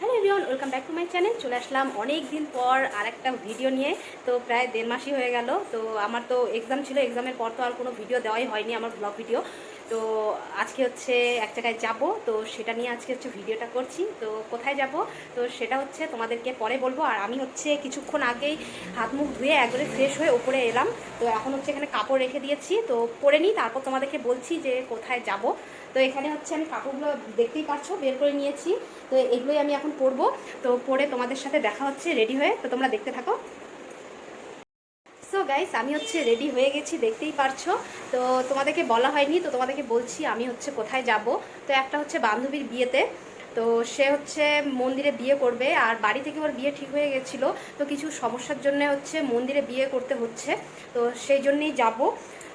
Hello everyone, welcome back to my channel. চলে আসলাম অনেক দিন পর আর একটা ভিডিও নিয়ে। তো প্রায় দেড় মাসই হয়ে গেল। তো আমার তো এক্সাম ছিল এক্সামের পর তো আর কোনো ভিডিও দেওয়াই হয়নি আমার ব্লগ ভিডিও তো আজকে হচ্ছে এক জায়গায় যাব, তো সেটা নিয়ে আজকে হচ্ছে ভিডিওটা করছি। তো কোথায় যাব? তো সেটা হচ্ছে তোমাদেরকে পরে বলব। আর আমি হচ্ছে কিছুক্ষণ আগেই হাত মুখ ধুয়ে একবারে ফ্রেশ হয়ে ওপরে এলাম। তো এখন হচ্ছে এখানে কাপড় রেখে দিয়েছি। তো পরে নিই, তারপর তোমাদেরকে বলছি যে কোথায় যাব। তো এখানে হচ্ছে আমি কাপড়গুলো দেখতেই পাচ্ছ বের করে নিয়েছি। তো এগুলোই আমি এখন পরবো। তো পরে তোমাদের সাথে দেখা হচ্ছে রেডি হয়ে। তো তোমরা দেখতে থাকো। গাইস আমি হচ্ছে রেডি হয়ে গেছি, দেখতেই পারছ। তো তোমাদেরকে বলা হয়নি, তো তোমাদেরকে বলছি আমি হচ্ছে কোথায় যাব। তো একটা হচ্ছে বান্ধবীর বিয়েতে। তো সে হচ্ছে মন্দিরে বিয়ে করবে, আর বাড়ি থেকে ওর বিয়ে ঠিক হয়ে গেছিল। তো কিছু সমস্যার জন্য হচ্ছে মন্দিরে বিয়ে করতে হচ্ছে। তো সেই জন্যেই যাব।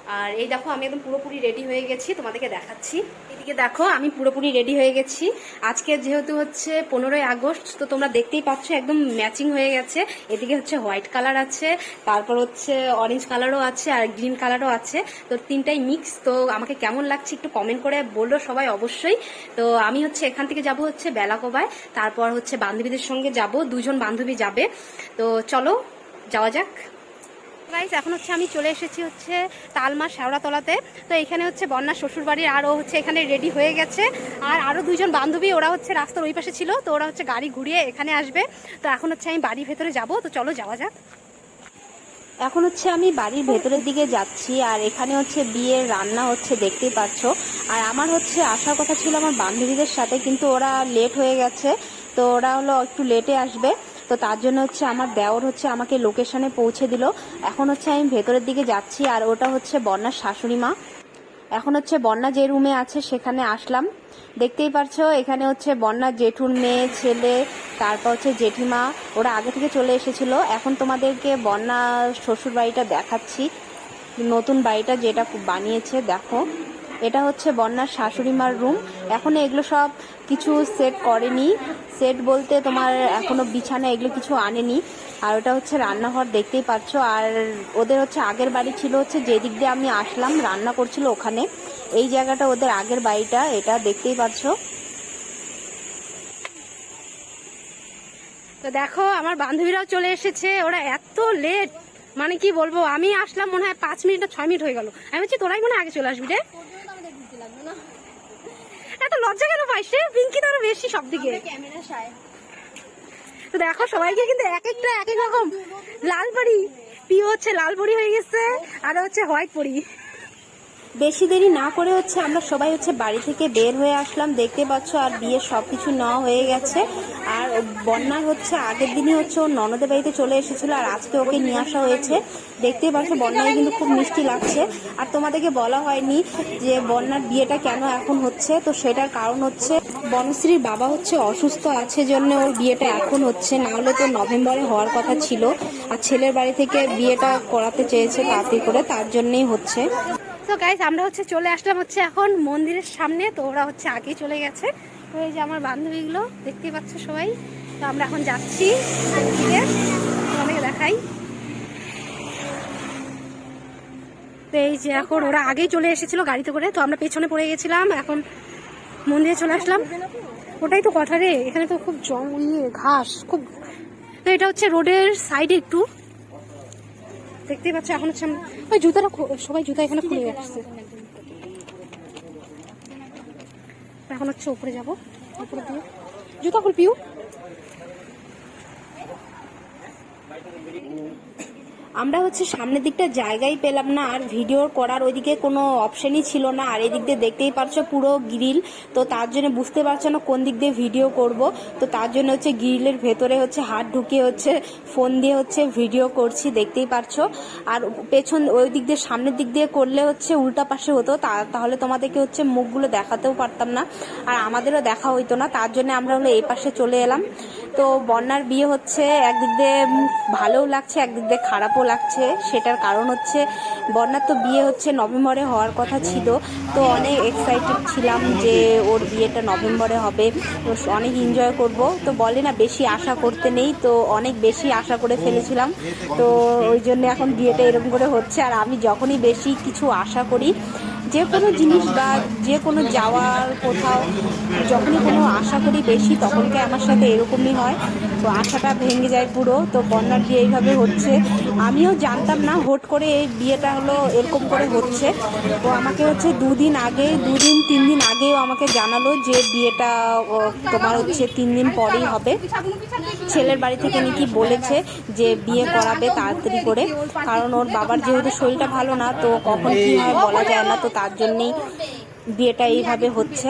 আর এই দেখো, আমি একদম পুরোপুরি রেডি হয়ে গেছি, তোমাদেরকে দেখাচ্ছি। এদিকে দেখো, আমি পুরোপুরি রেডি হয়ে গেছি। আজকে যেহেতু হচ্ছে পনেরোই আগস্ট, তো তোমরা দেখতেই পাচ্ছ, একদম ম্যাচিং হয়ে গেছে। এদিকে হচ্ছে হোয়াইট কালার আছে, তারপর হচ্ছে অরেঞ্জ কালারও আছে, আর গ্রিন কালারও আছে। তো তিনটাই মিক্স তো আমাকে কেমন লাগছে একটু কমেন্ট করে বলল সবাই অবশ্যই। তো আমি হচ্ছে এখান থেকে যাব হচ্ছে বেলাকোবায়, তারপর হচ্ছে বান্ধবীদের সঙ্গে যাব, দুজন বান্ধবী যাবে। তো চলো, যাওয়া যাক। গাইস এখন হচ্ছে আমি চলে এসেছি হচ্ছে তালমা শেওড়াতলাতে তো এখানে হচ্ছে বন্যা শ্বশুর বাড়ির আর ও হচ্ছে এখানে রেডি হয়ে গেছে। আর আরও দুইজন বান্ধবী ওরা হচ্ছে রাস্তার ওই পাশে ছিল, তো ওরা হচ্ছে গাড়ি ঘুরিয়ে এখানে আসবে। তো এখন হচ্ছে আমি বাড়ির ভেতরে যাব, তো চলো যাওয়া যাক। এখন হচ্ছে আমি বাড়ির ভেতরের দিকে যাচ্ছি, আর এখানে হচ্ছে বিয়ের রান্না হচ্ছে দেখতেই পাচ্ছ আর আমার হচ্ছে আসার কথা ছিল আমার বান্ধবীদের সাথে, কিন্তু ওরা লেট হয়ে গেছে, তো ওরা হলো একটু লেটে আসবে। তো তার জন্য হচ্ছে আমার দেওর হচ্ছে আমাকে লোকেশনে পৌঁছে দিল। এখন হচ্ছে আমি ভেতরের দিকে যাচ্ছি আর ওটা হচ্ছে বন্যার শাশুড়ি মা। এখন হচ্ছে বন্যা যে রুমে আছে সেখানে আসলাম। দেখতেই পারছ, এখানে হচ্ছে বন্যা জেঠুর মেয়ে, ছেলে, তারপর হচ্ছে জেঠিমা, ওরা আগে থেকে চলে এসেছিল। এখন তোমাদেরকে বন্যা শ্বশুর বাড়িটা দেখাচ্ছি। নতুন বাড়িটা যেটা বানিয়েছে, দেখো। এটা হচ্ছে বন্যার শাশুড়ি মার রুম এখনও এগুলো সব কিছু সেট করেনি। সেট বলতে তোমার এখনও বিছানা এগুলো কিছু আনেনি। আর ওটা হচ্ছে রান্নাঘর, দেখতেই পাচ্ছ। আর ওদের হচ্ছে আগের বাড়ি ছিল হচ্ছে যেদিক দিয়ে আমি আসলাম, রান্না করছিল ওখানে। এই জায়গাটা ওদের আগের বাড়িটা, এটা দেখতেই পাচ্ছ। তো দেখো, আমার বান্ধবীরাও চলে এসেছে। ওরা এত লেট মানে কি বলব, আমি আসলাম মনে হয় পাঁচ মিনিট না ছয় মিনিট হয়ে গেল। আমি বলছি, তোরাই মনে আগে চলে আসবি রে? এত লজ্জা কেন পাইস রে পিঙ্কি তো আরও বেশি সব দিকে তো দেখো সবাইকে কিন্তু এক একটা এক এক রকম। লাল পরি। প্রিয় হচ্ছে লাল পরি হয়ে গেছে আর হচ্ছে হোয়াইট পরি। বেশি দেরি না করে হচ্ছে আমরা সবাই হচ্ছে বাড়ি থেকে বের হয়ে আসলাম। দেখতে পাচ্ছ আর বিয়ের সব কিছু নেওয়া হয়ে গেছে। আর বন্যার হচ্ছে আগের দিনই হচ্ছে ওর ননদের বাড়িতে চলে এসেছিল আর আজকে ওকে নিয়ে আসা হয়েছে। দেখতেই পাচ্ছ বন্যায় কিন্তু খুব মিষ্টি লাগছে। আর তোমাদেরকে বলা হয়নি যে বন্যার বিয়েটা কেন এখন হচ্ছে, তো সেটার কারণ হচ্ছে বনশ্রীর বাবা হচ্ছে অসুস্থ আছে জন্য ওর বিয়েটা এখন হচ্ছে। না হলে তো নভেম্বরে হওয়ার কথা ছিল। আর ছেলের বাড়ি থেকে বিয়েটা করাতে চেয়েছে তাড়াতাড়ি করে, তার জন্যই হচ্ছে। তো গাইজ আমরা হচ্ছে চলে আসলাম হচ্ছে এখন মন্দিরের সামনে। তো ওরা হচ্ছে আগেই চলে গেছে। এই যে আমার বান্ধবীগুলো, দেখতেই পাচ্ছ সবাই? তো আমরা এখন যাচ্ছি তোমাদেরকে দেখাই। তো এই যে এখন ওরা আগেই চলে এসেছিল গাড়িতে করে। তো আমরা পেছনে পড়ে গেছিলাম, এখন মন্দিরে চলে আসলাম। ওটাই তো কথা রে, এখানে তো খুব জং ইয়ে ঘাস, খুব তো এটা হচ্ছে রোডের সাইডে একটু। দেখতেই পাচ্ছি, এখন হচ্ছে ওই জুতাটা সবাই জুতা এখানে খুলে আসছে এখন হচ্ছে উপরে যাব। উপরে দিয়ে। জুতা খুল পিউ আমরা হচ্ছে সামনের দিকটা জায়গাই পেলাম না, আর ভিডিও করার ওইদিকে কোনো অপশনই ছিল না। আর এদিক দিয়ে দেখতেই পারছ পুরো গ্রিল তো তার জন্য বুঝতে পারছ না কোন দিক দিয়ে ভিডিও করব। তো তার জন্য হচ্ছে গ্রিলের ভেতরে হচ্ছে হাত ঢুকিয়ে হচ্ছে ফোন দিয়ে হচ্ছে ভিডিও করছি, দেখতেই পারছ। আর পেছন ওই দিক দিয়ে সামনের দিক দিয়ে করলে হচ্ছে উল্টা পাশে হতো তাহলে তোমাদেরকে হচ্ছে মুখগুলো দেখাতেও পারতাম না। আর আমাদেরও দেখা হইতো না, তার জন্য আমরা হলো এই পাশে চলে এলাম। তো বন্যার বিয়ে হচ্ছে, একদিক দিয়ে ভালোও লাগছে, একদিক দিয়ে খারাপও লাগছে। সেটার কারণ হচ্ছে, বন্যার তো বিয়ে হচ্ছে নভেম্বরে হওয়ার কথা ছিল। তো অনেক এক্সাইটেড ছিলাম যে ওর বিয়েটা নভেম্বরে হবে। অনেক এনজয় করব। তো বলে না, বেশি আশা করতে নেই। তো অনেক বেশি আশা করে ফেলেছিলাম। তো ওই জন্য এখন বিয়েটা এরকম করে হচ্ছে। আর আমি যখনই বেশি কিছু আশা করি যে কোনো জিনিস বা যে কোনো যাওয়ার কোথাও, যখনই কোনো আশা করি বেশি, তখনকে আমার সাথে এরকমই হয়। তো আশাটা ভেঙে যায় পুরো, তো বন্যার বিয়ে এইভাবে হচ্ছে। আমিও জানতাম না, হুট করে এই বিয়েটা হলো এরকম করে হচ্ছে। তো আমাকে হচ্ছে দুদিন আগে, দুদিন, তিন দিন আগেও আমাকে জানালো যে বিয়েটা তোমার হচ্ছে তিন দিন পরেই হবে। ছেলের বাড়ি থেকে নাকি বলেছে যে বিয়ে করাবে তাড়াতাড়ি করে। কারণ ওর বাবার যেহেতু শরীরটা ভালো না, তো কখন কী হয় বলা যায় না। তো তার জন্যেই বিয়েটা এইভাবে হচ্ছে।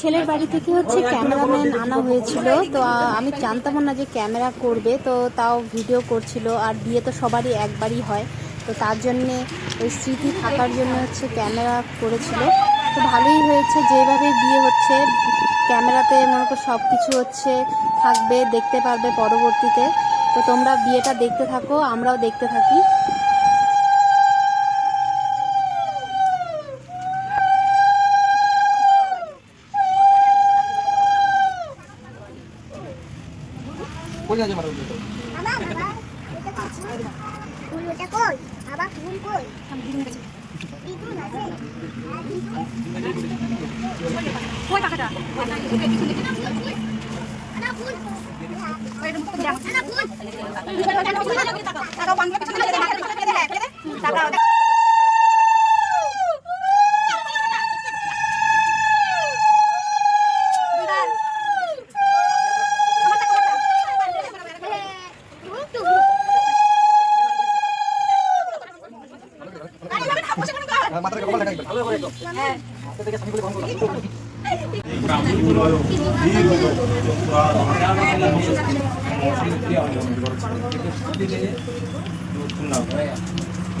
ছেলের বাড়ি থেকে হচ্ছে ক্যামেরাম্যান আনা হয়েছিল, তো আমি জানতাম না যে ক্যামেরা করবে, তো তাও ভিডিও করছিল, আর বিয়ে তো সবারই একবারই হয়। তো তার জন্যে ওই স্মৃতি থাকার জন্য হচ্ছে ক্যামেরা করেছিল। তো ভালোই হয়েছে, যেভাবে বিয়ে হচ্ছে, ক্যামেরাতে মনে করো সব কিছু হচ্ছে, থাকবে, দেখতে পারবে পরবর্তীতে। তো তোমরা বিয়েটা দেখতে থাকো, আমরাও দেখতে থাকি। কোথায় আছে মারো বাবা বাবা এটা কাজ ফুল ওটা কই বাবা ফুল কই বিদুন আছে কই টাকাটা না ফুল না ফুল মাথাটা কপাল দেখা ভালো করে একদম হাতে থেকে স্বামী বলে বন্ধ করো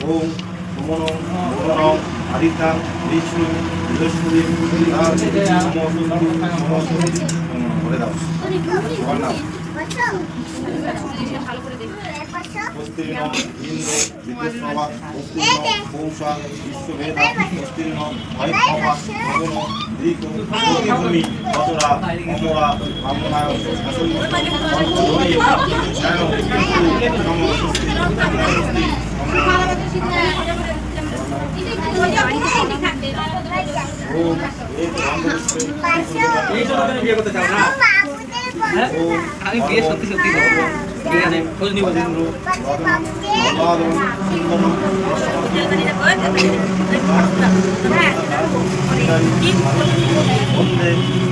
ওম সমনং সমনং আদিতাং বিষ্ণু বৃহস্পতি বলে দাও সবার নাম উত্তীর্ণ ইন্দ্র বিদ্যুৎসভা উত্তীর্ণ পৌষা বিশ্ববেদা উত্তীর্ণ না। আমি বিয়ে সত্যি সত্যি করব। আছে খোঁজ নিব দিন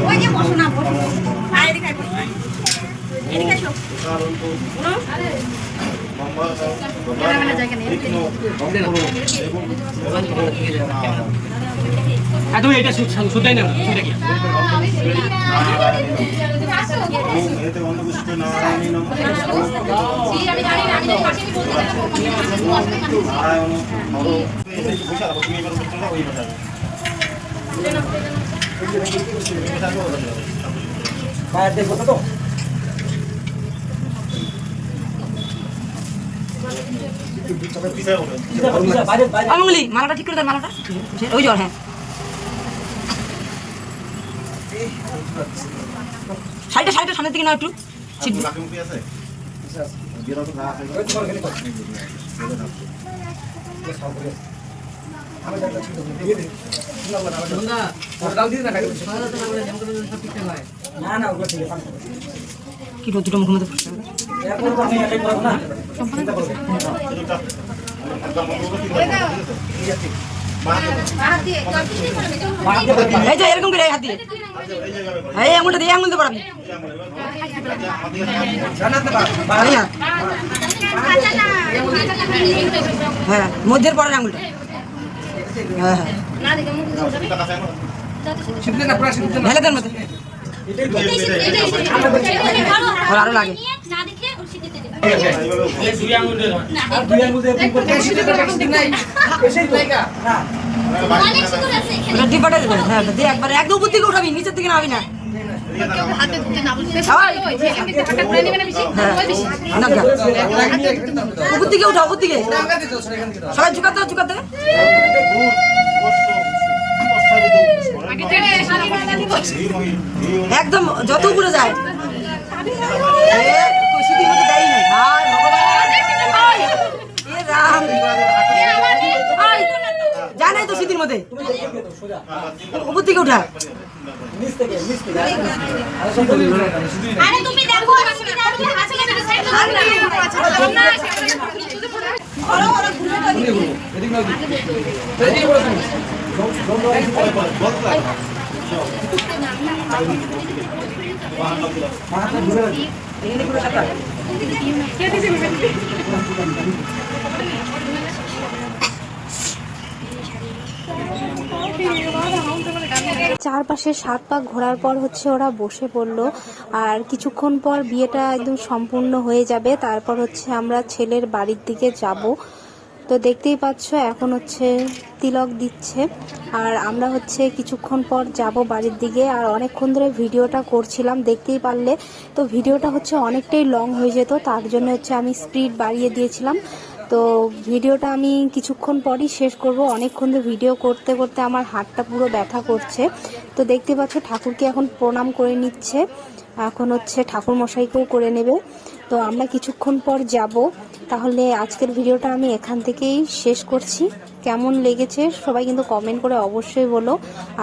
ওই যে বসো না বসো আর এদিকে আয়, বসো। এদিকে এসো হ্যাঁ তুমি এটা শুদ্ধাই না শুদ্ধা বাইরে দেখব তো আঙুলি মালাটা ঠিক করে দেন মালাটা। ওই জ্বর হ্যাঁ। শাড়িটা শাড়িটা সামনের দিকে না একটু। কি রোদ দুটো এরকম করে হাত দিয়ে। এই আঙুলটা দিয়ে আঙুল দিয়ে পড়াবি। হ্যাঁ মধ্যের পরের আঙুলটা। হ্যাঁ হ্যাঁ। আরও লাগে। না দেখে ওর ডিব্বাটা দেবেন হ্যাঁ দিয়ে একবারে একদম উপর দিকে উঠাবি নিচের নাবি না। হ্যাঁ। উপর উঠা উপর সবাই ঝুকাতে হবে, ঝুকাতে একদম যত উপরে যায়। হায় ভগবান। রাম। জানে নেই তো স্মৃতির মধ্যে। উপর থেকে উঠা। আরে তুমি দেখো তুমি দেখো আসলে না সাইড চারপাশে সাত পাক ঘোরার পর হচ্ছে ওরা বসে পড়ল। আর কিছুক্ষণ পর বিয়েটা একদম সম্পূর্ণ হয়ে যাবে। তারপর হচ্ছে আমরা ছেলের বাড়ির দিকে যাব। তো দেখতেই পাচ্ছ, এখন হচ্ছে তিলক দিচ্ছে। আর আমরা হচ্ছে কিছুক্ষণ পর যাব বাড়ির দিকে। আর অনেকক্ষণ ধরে ভিডিওটা করছিলাম, দেখতেই পারলে। তো ভিডিওটা হচ্ছে অনেকটাই লং হয়ে যেত। তার জন্য হচ্ছে আমি স্পিড বাড়িয়ে দিয়েছিলাম। তো ভিডিওটা আমি কিছুক্ষণ পরই শেষ করব। অনেকক্ষণ ধরে ভিডিও করতে করতে আমার হাতটা পুরো ব্যথা করছে। তো দেখতে পাচ্ছ, ঠাকুরকে এখন প্রণাম করে নিচ্ছে। এখন হচ্ছে ঠাকুর মশাইকেও করে নেবে। তো আমরা কিছুক্ষণ পর যাব। তাহলে আজকের ভিডিওটা আমি এখান থেকেই শেষ করছি। কেমন লেগেছে সবাই কিন্তু কমেন্ট করে অবশ্যই বলো।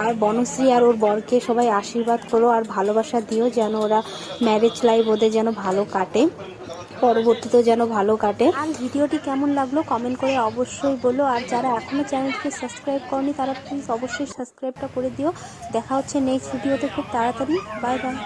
আর বনশ্রী আর ওর বরকে সবাই আশীর্বাদ করো আর ভালোবাসা দিও যেন ওরা ম্যারেজ লাইফ ওদের যেন ভালো কাটে। পরবর্তীতেও যেন ভালো কাটে। আর ভিডিওটি কেমন লাগল কমেন্ট করে অবশ্যই বলো। আর যারা এখনও চ্যানেলটিকে সাবস্ক্রাইব করনি, তারা প্লিজ অবশ্যই সাবস্ক্রাইবটা করে দিও। দেখা হচ্ছে নেক্সট ভিডিওতে খুব তাড়াতাড়ি। Bye bye